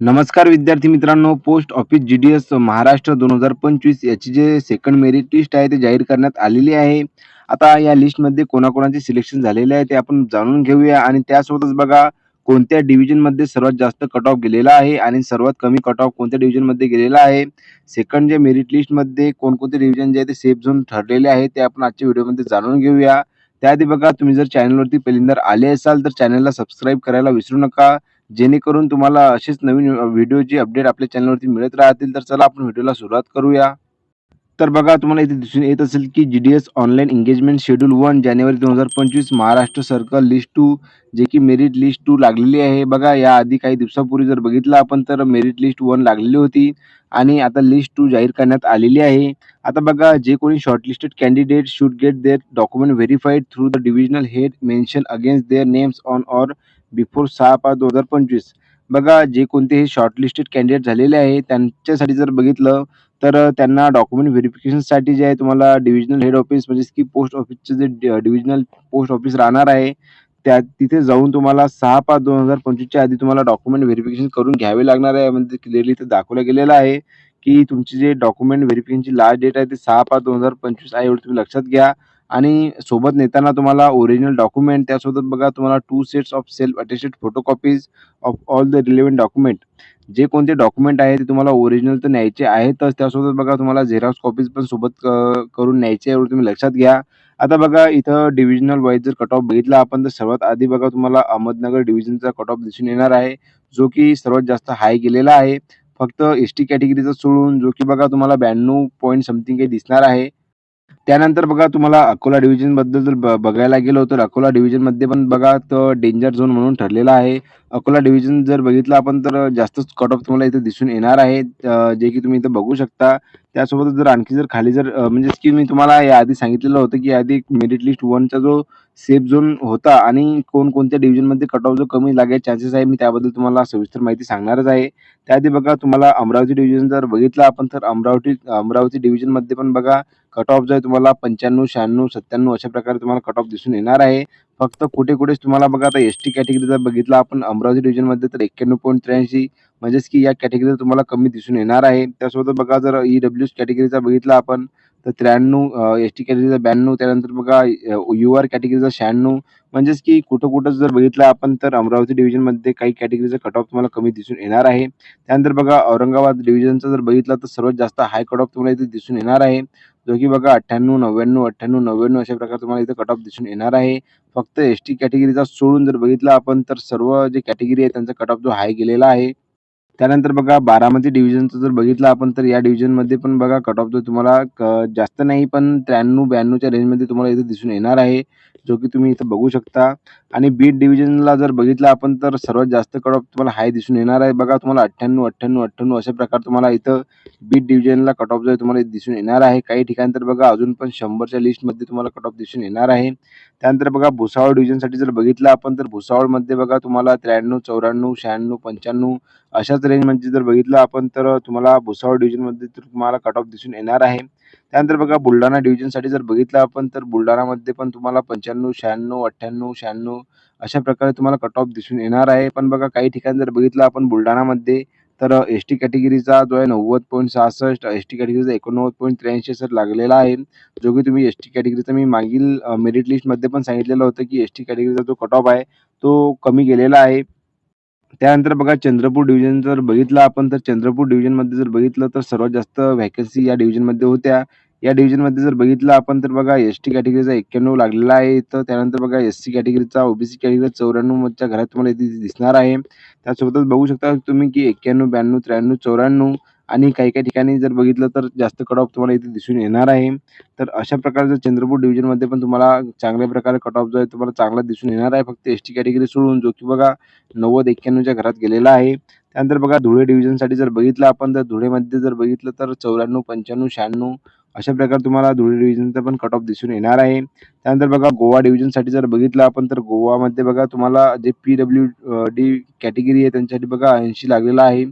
नमस्कार विद्यार्थी मित्रांनो post office G D S Maharashtra दोन हजार पंचवीस याची जे सेकंड मेरिट लिस्ट आहे ते जाहीर करण्यात आलेली आहे. आता या लिस्टमध्ये कोणाकोणाचे सिलेक्शन झालेले आहे ते आपण जाणून घेऊया आणि त्यासोबतच बघा कोणत्या डिव्हिजनमध्ये सर्वात जास्त कट ऑफ गेलेला आहे आणि सर्वात कमी कट ऑफ कोणत्या डिव्हिजनमध्ये गेलेला आहे? सेकंड जे मेरिट लिस्टमध्ये कोणकोणते डिव्हिजन जे आहे ते सेफ झोन ठरलेले आहे ते आपण आजच्या व्हिडिओमध्ये जाणून घेऊया. त्याआधी बघा तुम्ही जर चॅनलवरती पहिल्यांदा आले असाल तर चॅनलला सबस्क्राईब करायला विसरू नका. जेणेकरून तुम्हाला असेच नवीन व्हिडिओची अपडेट आपल्या चॅनलवरती मिळत राहतील तर चला आपण व्हिडिओला सुरुवात करूया. तर बघा तुम्हाला इथे दिसून येत असेल की G D S online engagement schedule one जानेवारी दोन हजार पंचवीस महाराष्ट्र सर्कल लिस्ट टू जे की मेरिट लिस्ट टू लागलेली आहे. बघा याआधी काही दिवसापूर्वी जर बघितलं आपण तर मेरिट लिस्ट वन लागलेली होती आणि आता लिस्ट टू जाहीर करण्यात आलेली आहे. आता बघा जे कोणी shortlisted candidate should get their document verified through the divisional head mention against their names on or before सहा पाच दोन हजार पंचवीस. बघा जे कोणतेही शॉर्टलिस्टेड कॅन्डिडेट झालेले आहे त्यांच्यासाठी जर बघितलं तर त्यांना डॉक्युमेंट व्हेरिफिकेशनसाठी जे आहे तुम्हाला डिव्हिजनल हेड ऑफिस म्हणजेच की पोस्ट ऑफिसचं जे डिव्हिजनल पोस्ट ऑफिस राहणार आहे त्या तिथे जाऊन तुम्हाला सहा पाच दोन हजार पंचवीसच्या आधी तुम्हाला डॉक्युमेंट व्हेरिफिकेशन करून घ्यावे लागणार आहे. म्हणजे क्लिअरली इथे दाखवलं गेलेलं आहे की तुमची जे डॉक्युमेंट व्हेरिफिकेशनची लास्ट डेट आहे ते सहा पाच दोन हजार पंचवीस आहे एवढं तुम्ही लक्षात घ्या. आणि सोबत नेताना तुम्हाला ओरिजिनल डॉक्युमेंट त्यासोबत बघा तुम्हाला two sets of self attested photocopies of all the relevant document जे कोणते डॉक्युमेंट आहे ते तुम्हाला ओरिजिनल तर न्यायचे आहेतच. त्यासोबत बघा तुम्हाला झेरॉक्स कॉपीज पण सोबत क- करून न्यायचे एवढं तुम्ही लक्षात घ्या. आता बघा इथं डिव्हिजनल वाईज जर कट ऑफ बघितला आपण तर सर्वात आधी बघा तुम्हाला अहमदनगर डिव्हिजनचा कट ऑफ दिसून येणार आहे. जो की सर्वात जास्त हाय गेलेला आहे. फक्त एस टी कॅटेगरीचा सोडून जो की बघा तुम्हाला ब्याण्णव पॉईंट समथिंग काही दिसणार आहे. त्यानंतर बघा तुम्हाला अकोला डिव्हिजनबद्दल जर ब- बघायला गेलो तर अकोला डिव्हिजनमध्ये पण बघा तर डेंजर झोन म्हणून ठरलेला आहे. अकोला डिव्हिजन जर बघितलं आपण तर जास्तच कट ऑफ तुम्हाला इथे दिसून येणार आहे. जे की तुम्ही इथं बघू शकता. त्यासोबतच जर आणखी जर खाली जर म्हणजे की मी तुम्हाला याआधी सांगितलेलं होतं की आधी मेरिट लिस्ट वनचा जो सेफ झोन होता आणि कोणकोणत्या डिव्हिजनमध्ये कट ऑफ जो कमी लागायचे चान्सेस आहे मी त्याबद्दल तुम्हाला सविस्तर माहिती सांगणारच आहे. त्याआधी बघा तुम्हाला अमरावती डिव्हिजन जर बघितलं आपण तर अमरावती अमरावती डिव्हिजनमध्ये पण बघा कट ऑफ जो आहे तुम्हाला पंच्याण्णव शहाण्णव सत्त्याण्णव अशा प्रकारे तुम्हाला कट ऑफ दिसून येणार आहे. फक्त कुठे कुठेच तुम्हाला बघा आता एस टी कॅटेगरी जर बघितला आपण अमरावती डिव्हिजनमध्ये तर एक्क्याण्णव पॉईंट त्र्याऐंशी म्हणजेच की या कॅटेगरीचा तुम्हाला कमी दिसून येणार आहे. त्यासोबत बघा जर ई डब्ल्यू कॅटेगरीचा बघितला आपण तर त्र्याण्णव एस टी कॅटेगरीचा ब्याण्णव त्यानंतर बघा यू आर कॅटेगरीचा शहाण्णव. म्हणजेच की कुठं कुठं जर बघितलं आपण तर अमरावती डिव्हिजनमध्ये काही कॅटेगरीचा कट ऑफ तुम्हाला कमी दिसून येणार आहे. त्यानंतर बघा औरंगाबाद डिव्हिजनचा जर बघितला तर सर्वात जास्त हाय कट ऑफ तुम्हाला इथे दिसून येणार आहे. जो की बघा अठ्ठ्याण्णव नव्याण्णव अठ्ठ्याण्णव नव्याण्णव अशा प्रकारे तुम्हाला इथं कट ऑफ दिसून येणार आहे. फक्त एस टी कॅटेगरीचा सोडून जर बघितलं आपण तर सर्व जे कॅटेगरी आहे त्यांचा कट ऑफ जो हाय गेलेला आहे. त्यानंतर बघा बारामती डिव्हिजनचं जर बघितलं आपण तर या डिव्हिजनमध्ये पण बघा कट ऑफ जो तुम्हाला क- जास्त नाही पण त्र्याण्णव ब्याण्णवच्या रेंजमध्ये तुम्हाला इथे दिसून येणार आहे जो की तुम्ही इथं बघू शकता. आणि बीट डिव्हिजनला जर बघितलं आपण तर सर्वात जास्त कट ऑफ तुम्हाला हाय दिसून येणार आहे. बघा तुम्हाला अठ्ठ्याण्णव अठ्ठ्याण्णव अठ्ठ्याण्णव अशा प्रकार तुम्हाला इथं बीट डिव्हिजनला कट ऑफ जो आहे तुम्हाला दिसून येणार आहे. काही ठिकाणी तर बघा अजून पण शंभरच्या लिस्टमध्ये तुम्हाला कट ऑफ दिसून येणार आहे. त्यानंतर बघा भुसावळ डिव्हिजनसाठी जर बघितलं आपण तर भुसावळमध्ये बघा तुम्हाला त्र्याण्णव चौऱ्याण्णव शहाण्णव पंच्याण्णव अशाच रेंजमध्ये जर बघितलं आपण तर तुम्हाला भुसावळ डिव्हिजनमध्ये तर तुम्हाला कट ऑफ दिसून येणार आहे. त्यानंतर बघा बुलढाणा डिव्हिजनसाठी जर बघितलं आपण तर बुलढाणामध्ये पण तुम्हाला पंच्याण्णव शहाण्णव अठ्ठ्याण्णव शहाण्णव अशा प्रकारे तुम्हाला कट ऑफ दिसून येणार आहे. पण बघा काही ठिकाणी जर बघितलं आपण बुलढाणामध्ये तर एस टी कॅटेगरीचा जो आहे नव्वद पॉईंट सहासष्ट एस टी कॅटेगरीचा एकोणनव्वद पॉईंट त्र्याऐंशी सर लागलेला आहे. जो की तुम्ही एस टी कॅटेगरीचा मी मागील मेरिट लिस्टमध्ये पण सांगितलेलं होतं की एस टी कॅटेगरीचा जो कट ऑफ आहे तो कमी गेलेला आहे. त्यानंतर बघा चंद्रपूर डिव्हिजन जर बघितलं आपण तर चंद्रपूर डिव्हिजनमध्ये जर बघितलं तर सर्वात जास्त व्हॅकन्सी या डिव्हिजनमध्ये होत्या. या डिव्हिजनमध्ये जर बघितलं आपण तर बघा एस टी कॅटेगरीचा एक्क्याण्णव लागलेला आहे. तर त्यानंतर बघा एस सी कॅटेगरीचा ओबीसी कॅटेगरी चौऱ्याण्णवच्या घरात तुम्हाला इथे दिसणार आहे. त्यासोबतच बघू शकता तुम्ही की एक्क्याण्णव ब्याण्णव त्र्याण्णव चौऱ्याण्णव आणि काही काही ठिकाणी जर बघितलं तर जास्त कट ऑफ तुम्हाला इथे दिसून येणार आहे. तर अशा प्रकारचं चंद्रपूर डिव्हिजनमध्ये पण तुम्हाला चांगल्या प्रकारे कट ऑफ जो आहे तुम्हाला चांगला दिसून येणार आहे. फक्त एस टी कॅटेगरी सोडून जो की बघा नव्वद एक्क्याण्णवच्या घरात गेलेला आहे. त्यानंतर बघा धुळे डिव्हिजनसाठी जर बघितलं आपण तर धुळेमध्ये जर बघितलं तर चौऱ्याण्णव पंच्याण्णव शहाण्णव अशा प्रकारे तुम्हाला धुळे डिव्हिजनचा पण कट ऑफ दिसून येणार आहे. त्यानंतर बघा गोवा डिव्हिजनसाठी जर बघितलं आपण तर गोवामध्ये बघा तुम्हाला J P W D category आहे त्यांच्यासाठी बघा ऐंशी लागलेला आहे.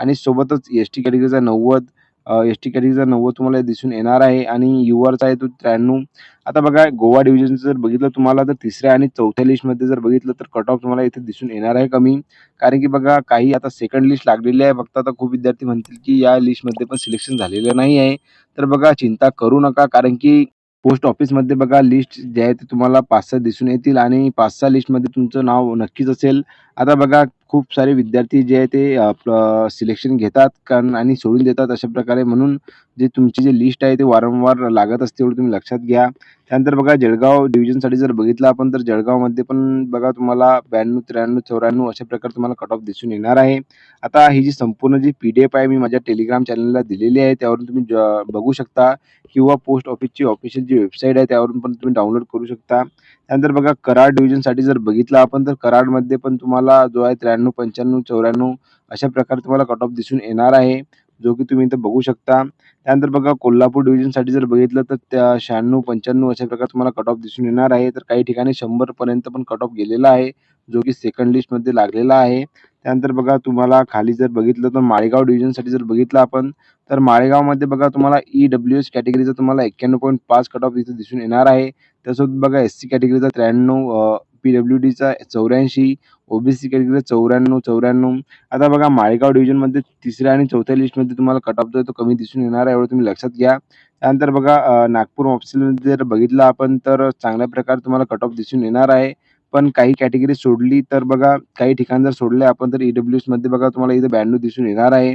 आणि सोबतच एस टी कॅटेगरीचा नव्वद एस टी कॅटेगरीचा नव्वद तुम्हाला दिसून येणार आहे. आणि यू आरचा आहे तो त्र्याण्णव. आता बघा गोवा डिव्हिजनचं जर बघितलं तुम्हाला तर तिसऱ्या आणि चौथ्या लिस्टमध्ये जर बघितलं तर कट ऑफ तुम्हाला इथे दिसून येणार आहे कमी. कारण की बघा काही आता सेकंड लिस्ट लागलेली आहे. फक्त आता खूप विद्यार्थी म्हणतील की या लिस्टमध्ये पण सिलेक्शन झालेलं नाही आहे. तर बघा चिंता करू नका. कारण की पोस्ट ऑफिसमध्ये बघा लिस्ट जे आहे ते तुम्हाला पाच सहा दिसून येतील. आणि पाच सहा लिस्टमध्ये तुमचं नाव नक्कीच असेल. आता बघा खूप सारे विद्यार्थी जे आहे ते आपलं सिलेक्शन घेतात कारण आणि सोडून देतात अशा प्रकारे. म्हणून जे तुमची जी लिस्ट आहे ते वारंवार लागत असते एवढं तुम्ही लक्षात घ्या. त्यानंतर बघा जळगाव डिव्हिजनसाठी जर बघितलं आपण तर जळगावमध्ये पण बघा तुम्हाला ब्याण्णव त्र्याण्णव चौऱ्याण्णव अशा प्रकारे तुम्हाला कट ऑफ दिसून येणार आहे. आता ही जी संपूर्ण जी पी डी एफ आहे मी माझ्या टेलिग्राम चॅनलला दिलेली आहे. त्यावरून तुम्ही ज- बघू शकता. किंवा पोस्ट ऑफिसची ऑफिशियल जी वेबसाईट आहे त्यावरून पण तुम्ही डाउनलोड करू शकता. त्यानंतर बघा कराड डिव्हिजनसाठी जर बघितलं आपण तर कराडमध्ये पण तुम्हाला जो आहे त्र्याण्णव पंच्याण्णव चौऱ्याण्णव अशा प्रकारे तुम्हाला कट ऑफ दिसून येणार आहे. जो की तुम्ही इथं बघू शकता. त्यानंतर बघा कोल्हापूर डिव्हिजनसाठी जर बघितलं तर त्या शहाण्णव पंच्याण्णव अशा प्रकारे तुम्हाला कट ऑफ दिसून येणार आहे. तर काही ठिकाणी शंभरपर्यंत पण कट ऑफ गेलेला आहे जो की सेकंड लिस्टमध्ये लागलेला आहे. त्यानंतर बघा तुम्हाला खाली जर बघितलं तर माळेगाव डिव्हिजनसाठी जर बघितलं आपण तर माळेगावमध्ये बघा तुम्हाला ई डब्ल्यू एस कॅटेगरीचा तुम्हाला एक्क्याण्णव पॉईंट पाच कट ऑफ इथं दिसून येणार आहे. त्यासोबत बघा एस सी कॅटेगरीचा त्र्याण्णव पी डब्ल्यू डीचा चौऱ्याऐंशी ओबीसी कॅटेगरीचा चौऱ्याण्णव चौऱ्याण्णव. आता बघा माळेगाव डिव्हिजनमध्ये तिसऱ्या आणि चौथ्या लिस्टमध्ये तुम्हाला कट ऑफ जो आहे तो कमी दिसून येणार आहे एवढं तुम्ही लक्षात घ्या. त्यानंतर बघा नागपूर ऑप्शनमध्ये जर बघितलं आपण तर चांगल्या प्रकारे तुम्हाला कट ऑफ दिसून येणार आहे. पण काही कॅटेगरी सोडली तर बघा काही ठिकाण जर सोडले आपण तर ईडब्ल्यू एस बघा तुम्हाला इथं ब्याण्णव दिसून येणार आहे.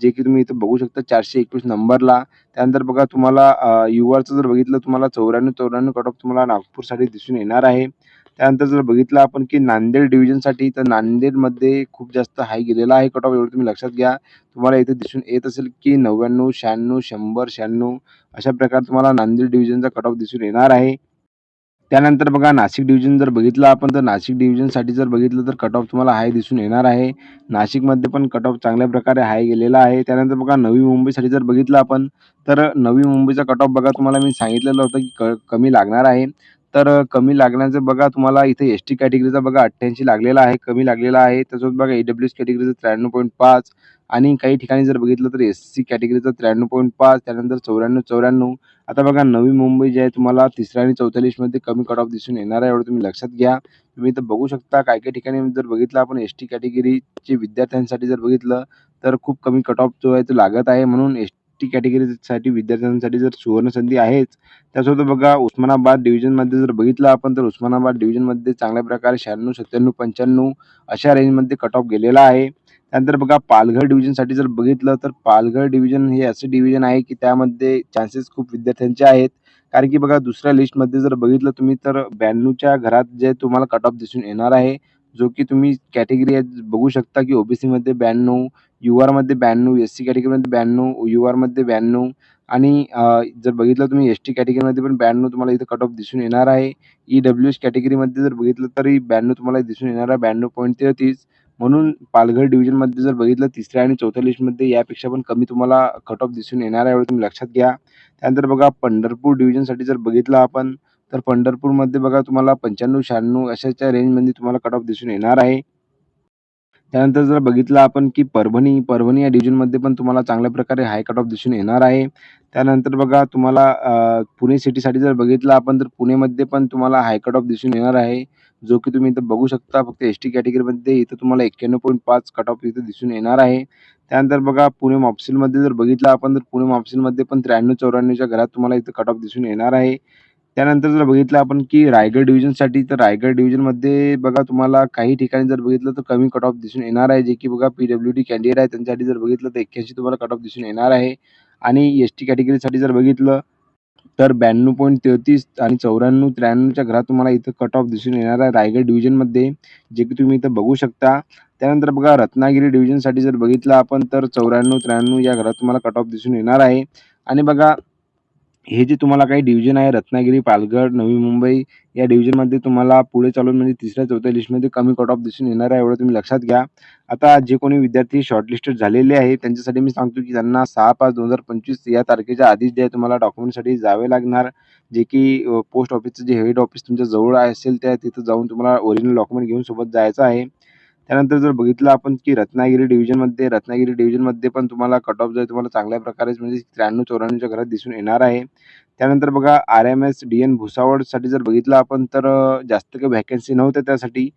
जे की तुम्ही इथं बघू शकता चारशे एकवीस नंबरला. त्यानंतर बघा तुम्हाला यू आरचं जर बघितलं तुम्हाला चौऱ्याण्णव चौऱ्याण्णव कट ऑफ तुम्हाला नागपूरसाठी दिसून येणार आहे. त्यानंतर जर बघितलं आपण की नांदेड डिव्हिजनसाठी तर नांदेडमध्ये खूप जास्त हाय गेलेला आहे कट ऑफ एवढं तुम्ही लक्षात घ्या. तुम्हाला इथे दिसून येत असेल की नव्याण्णव शहाण्णव शंभर शहाण्णव अशा प्रकारे तुम्हाला नांदेड डिव्हिजनचा कट ऑफ दिसून येणार आहे. त्यानंतर बघा नाशिक डिव्हिजन जर बघितलं आपण तर नाशिक डिव्हिजनसाठी जर बघितलं तर कट ऑफ तुम्हाला हाय दिसून येणार आहे. नाशिकमध्ये पण कट ऑफ चांगल्या प्रकारे हाय गेलेला आहे. त्यानंतर बघा नवी मुंबईसाठी जर बघितलं आपण तर नवी मुंबईचा कट ऑफ बघा तुम्हाला मी सांगितलेलं होतं की क कमी लागणार आहे. तर कमी लागण्याचं बघा तुम्हाला इथे एस टी कॅटेगरीचा बघा अठ्ठ्याऐंशी लागलेला आहे कमी लागलेला आहे. तसंच बघा ई डब्ल्यू एस कॅटेगरीचा त्र्याण्णव पॉईंट पाच आणि काही ठिकाणी जर बघितलं तर एस सी कॅटेगरीचा त्र्याण्णव पॉईंट पाच त्यानंतर चौऱ्याण्णव चौऱ्याण्णव. आता बघा नवी मुंबई जे आहे तुम्हाला तिसऱ्या आणि चौतालीसमध्ये कमी कट ऑफ दिसून येणार आहे एवढं तुम्ही लक्षात घ्या. तुम्ही इथं बघू शकता काही काही ठिकाणी जर बघितलं आपण एस टी कॅटेगरीचे विद्यार्थ्यांसाठी जर बघितलं तर खूप कमी कट ऑफ जो आहे तो लागत आहे. म्हणून एस टी कॅटेगरीसाठी विद्यार्थ्यांसाठी जर सुवर्णसंधी आहेच त्यासोबत बघा उस्मानाबाद डिव्हिजनमध्ये जर बघितलं आपण तर उस्मानाबाद डिव्हिजनमध्ये चांगल्या प्रकारे शहाण्णव सत्त्याण्णव पंच्याण्णव अशा रेंजमध्ये कट ऑफ गेलेला आहे. त्यानंतर बघा पालघर डिव्हिजनसाठी जर बघितलं तर पालघर डिव्हिजन हे असं डिव्हिजन आहे की त्यामध्ये चान्सेस खूप विद्यार्थ्यांचे आहेत. कारण की बघा दुसऱ्या लिस्टमध्ये जर बघितलं तुम्ही तर ब्याण्णवच्या घरात जे तुम्हाला कट ऑफ दिसून येणार आहे जो की तुम्ही कॅटेगरी बघू शकता की ओबीसीमध्ये ब्याण्णव यू आरमध्ये ब्याण्णव एस सी कॅटेगरीमध्ये ब्याण्णव यू आरमध्ये ब्याण्णव आणि जर बघितलं तुम्ही एस टी कॅटेगरीमध्ये पण ब्याण्णव तुम्हाला इथं कट ऑफ दिसून येणार आहे. ई डब्ल्यू एस कॅटेगरीमध्ये जर बघितलं तरी ब्याण्णव तुम्हाला दिसून येणार आहे ब्याण्णव पॉईंट तेहतीस. म्हणून पालघर डिव्हिजनमध्ये जर बघितलं तिसऱ्या आणि चौथ्या लिस्टमध्ये यापेक्षा पण कमी तुम्हाला कट ऑफ दिसून येणार आहे एवढं तुम्ही लक्षात घ्या. त्यानंतर बघा पंढरपूर डिव्हिजनसाठी जर बघितलं आपण तर पंढरपूरमध्ये बघा तुम्हाला पंच्याण्णव शहाण्णव अशाच्या रेंजमध्ये तुम्हाला कट ऑफ दिसून येणार आहे. त्यानंतर जर बघितलं आपण की परभणी परभणी या डिव्हिजनमध्ये पण तुम्हाला चांगल्या प्रकारे हाय कट ऑफ दिसून येणार आहे. त्यानंतर बघा तुम्हाला पुणे सिटीसाठी जर बघितलं आपण तर पुणेमध्ये पण तुम्हाला हाय कट ऑफ दिसून येणार आहे. जो की तुम्ही इथं बघू शकता फक्त एस टी कॅटेगरीमध्ये इथं तुम्हाला एक्क्याण्णव पॉईंट पाच कट ऑफ इथं दिसून येणार आहे. त्यानंतर बघा पुणे मॉप्सिलमध्ये जर बघितलं आपण तर पुणे मॉप्सिलमध्ये पण त्र्याण्णव चौऱ्याण्णवच्या घरात तुम्हाला इथं कट ऑफ दिसून येणार आहे. त्यानंतर जर बघितलं आपण की रायगड डिव्हिजनसाठी तर रायगड डिव्हिजनमध्ये बघा तुम्हाला काही ठिकाणी जर बघितलं तर कमी कट ऑफ दिसून येणार आहे. जे की बघा पी डब्ल्यू डी कॅन्डिडेट आहे त्यांच्यासाठी जर बघितलं तर एक्क्याऐंशी तुम्हाला कट ऑफ दिसून येणार आहे. आणि एस टी कॅटेगरीसाठी जर बघितलं तर ब्याण्णव पॉईंट तेहतीस आणि चौऱ्याण्णव त्र्याण्णवच्या घरात तुम्हाला इथं कट ऑफ दिसून येणार आहे रायगड डिव्हिजनमध्ये जे की तुम्ही इथं बघू शकता. त्यानंतर बघा रत्नागिरी डिव्हिजनसाठी जर बघितलं आपण तर चौऱ्याण्णव त्र्याण्णव या घरात तुम्हाला कट ऑफ दिसून येणार आहे. आणि बघा हे जे तुम्हाला काही डिव्हिजन आहे रत्नागिरी पालघर नवी मुंबई या डिव्हिजनमध्ये तुम्हाला पुढे चालून म्हणजे तिसऱ्या चौथ्या लिस्टमध्ये कमी कट ऑफ दिसून येणार आहे एवढं तुम्ही लक्षात घ्या. आता जे कोणी विद्यार्थी शॉर्टलिस्टेड झालेले आहे त्यांच्यासाठी मी सांगतो की त्यांना सहा पाच दोन हजार पंचवीस या तारखेच्या आधीच जे तुम्हाला डॉक्युमेंटसाठी जावे लागणार. जे की पोस्ट ऑफिसचं जे हेड ऑफिस तुमच्या जवळ असेल त्या तिथं जाऊन तुम्हाला ओरिजिनल डॉक्युमेंट घेऊन सोबत जायचं आहे. त्यानंतर जर बघितलं आपण की रत्नागिरी डिव्हिजनमध्ये रत्नागिरी डिव्हिजनमध्ये पण तुम्हाला कट ऑफ जो आहे तुम्हाला चांगल्या प्रकारे म्हणजे त्र्याण्णव चौऱ्याण्णवच्या घरात दिसून येणार आहे. त्यानंतर बघा R M S D N भुसावळसाठी जर बघितलं आपण तर जास्त काही व्हॅकन्सी नव्हत्या त्यासाठी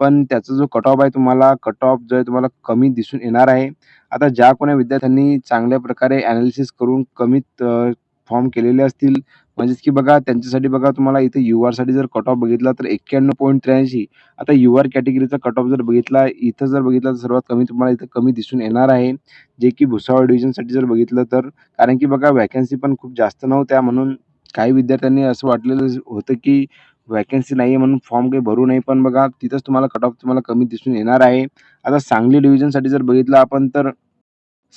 पण त्याचा जो कट ऑफ आहे तुम्हाला कट ऑफ जो आहे तुम्हाला कमी दिसून येणार आहे. आता ज्या कोण्या विद्यार्थ्यांनी चांगल्या प्रकारे ॲनालिसिस करून कमीत फॉर्म केलेले असतील. म्हणजेच की बघा त्यांच्यासाठी बघा तुम्हाला इथे यू आरसाठी जर कट ऑफ बघितला तर एक्क्याण्णव पॉईंट त्र्याऐंशी. आता यू आर कॅटेगरीचा कट ऑफ जर बघितला इथं जर बघितला तर सर्वात कमी तुम्हाला इथं कमी दिसून येणार आहे. जे की भुसावळ डिव्हिजनसाठी जर बघितलं तर कारण की बघा वॅकन्सी पण खूप जास्त नव्हत्या म्हणून काही विद्यार्थ्यांनी असं वाटलेलं होतं की वॅकन्सी नाही आहे म्हणून फॉर्म काही भरू नये. पण बघा तिथंच तुम्हाला कट ऑफ तुम्हाला कमी दिसून येणार आहे. आता सांगली डिव्हिजनसाठी जर बघितलं आपण तर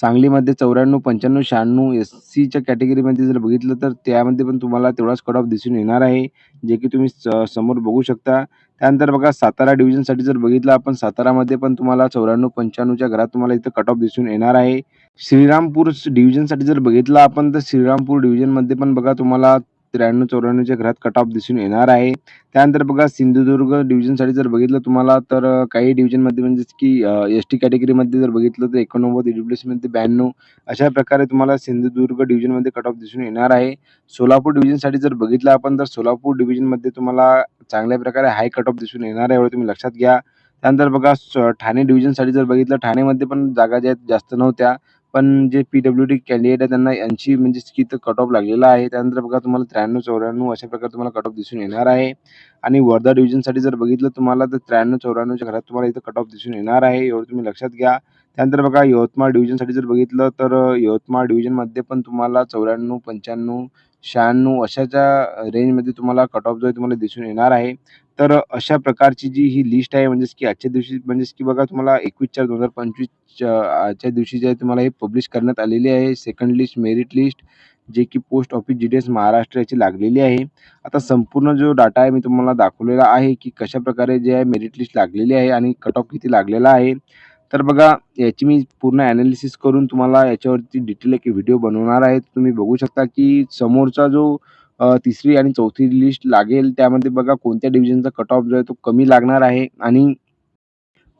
सांगलीमध्ये चौऱ्याण्णव पंच्याण्णव शहाण्णव एस सीच्या कॅटेगरीमध्ये जर बघितलं तर त्यामध्ये पण तुम्हाला तेवढाच कट ऑफ दिसून येणार आहे जे की तुम्ही स समोर बघू शकता. त्यानंतर बघा सातारा डिव्हिजनसाठी जर बघितलं आपण सातारामध्ये पण तुम्हाला चौऱ्याण्णव पंच्याण्णवच्या घरात तुम्हाला इथं कट ऑफ दिसून येणार आहे. श्रीरामपूर डिव्हिजनसाठी जर बघितलं आपण तर श्रीरामपूर डिव्हिजनमध्ये पण बघा तुम्हाला त्र्याण्णव चौऱ्याण्णवच्या घरात कट ऑफ दिसून येणार आहे. त्यानंतर बघा सिंधुदुर्ग डिव्हिजनसाठी जर बघितलं तुम्हाला तर काही डिव्हिजनमध्ये म्हणजेच की एस टी कॅटेगरीमध्ये जर बघितलं तर एकोणनव्वद ईडब्ल्यूएसमध्ये ब्याण्णव अशा प्रकारे तुम्हाला सिंधुदुर्ग डिव्हिजनमध्ये कट ऑफ दिसून येणार आहे. सोलापूर डिव्हिजनसाठी जर बघितलं आपण तर सोलापूर डिव्हिजनमध्ये तुम्हाला चांगल्या प्रकारे हाय कट ऑफ दिसून येणार आहे एवढं तुम्ही लक्षात घ्या. त्यानंतर बघा ठाणे डिव्हिजनसाठी जर बघितलं ठाणेमध्ये पण जागा ज्या आहेत जास्त नव्हत्या. पण J P W D candidate आहे त्यांना ऐंशी म्हणजे की इथं कट ऑफ लागलेला आहे. त्यानंतर बघा तुम्हाला त्र्याण्णव चौऱ्याण्णव अशा प्रकारे तुम्हाला कट ऑफ दिसून येणार आहे. आणि वर्धा डिव्हिजनसाठी जर बघितलं तुम्हाला तर त्र्याण्णव चौऱ्याण्णवच्या घरात तुम्हाला इथं कट ऑफ दिसून येणार आहे. एवढं तुम्ही लक्षात घ्या. त्यानंतर बघा यवतमाळ डिव्हिजनसाठी जर बघितलं तर यवतमाळ डिव्हिजनमध्ये पण तुम्हाला चौऱ्याण्णव पंच्याण्णव शहाण्णव अशाच्या रेंजमध्ये तुम्हाला कट ऑफ जो आहे तुम्हाला दिसून येणार आहे. तर अशा प्रकारची जी ही लिस्ट आहे म्हणजेच की आजच्या दिवशी म्हणजेच की बघा तुम्हाला एकवीस चार दोन हजार पंचवीस आजच्या दिवशी जे आहे तुम्हाला हे पब्लिश करण्यात आलेली आहे. सेकंड लिस्ट मेरिट लिस्ट जे की post office G D S Maharashtra याची लागलेली आहे. आता संपूर्ण जो डाटा आहे मी तुम्हाला दाखवलेला आहे की कशाप्रकारे जे आहे मेरिट लिस्ट लागलेली आहे आणि कट ऑफ किती लागलेला आहे. तर बघा याची मी पूर्ण ॲनालिसिस करून तुम्हाला याच्यावरती डिटेल एक व्हिडिओ बनवणार आहे. तुम्ही बघू शकता की समोरचा जो तिसरी आणि चौथी लिस्ट लागेल त्यामध्ये बघा कोणत्या डिव्हिजनचा कट ऑफ जो आहे तो कमी लागणार आहे. आणि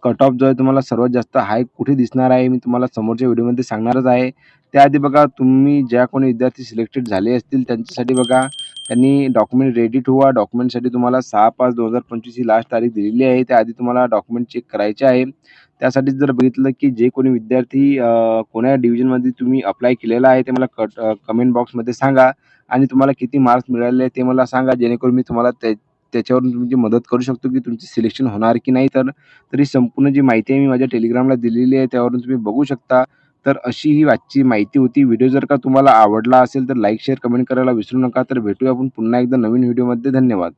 कट ऑफ जो आहे तुम्हाला सर्वात जास्त हाय कुठे दिसणार आहे मी तुम्हाला समोरच्या व्हिडिओमध्ये सांगणारच आहे. त्याआधी बघा तुम्ही ज्या कोणी विद्यार्थी सिलेक्टेड झाले असतील त्यांच्यासाठी बघा त्यांनी डॉक्युमेंट रेडी ठेवा डॉक्युमेंटसाठी तुम्हाला सहा पाच दोन हजार पंचवीस ही लास्ट तारीख दिलेली आहे. त्याआधी तुम्हाला डॉक्युमेंट चेक करायचे आहे. त्यासाठी जर बघितलं की जे कोणी विद्यार्थी कोण्या डिव्हिजनमध्ये तुम्ही अप्लाय केलेला आहे ते मला कट कमेंट बॉक्समध्ये सांगा. आणि तुम्हाला किती मार्क्स मिळाले ते मला सांगा. जेणेकरून मी तुम्हाला त्या त्याच्यावरून तुमची मदत करू शकतो की तुमची सिलेक्शन होणार की नाही. तर तरी संपूर्ण जी माहिती आहे मी माझ्या टेलिग्रामला दिलेली आहे. त्यावरून तुम्ही बघू शकता. तर अशी ही आजची माहिती होती. व्हिडिओ जर का तुम्हाला आवडला असेल तर लाईक शेअर कमेंट करायला विसरू नका. तर भेटूया आपण पुन्हा एकदा नवीन व्हिडिओमध्ये. धन्यवाद.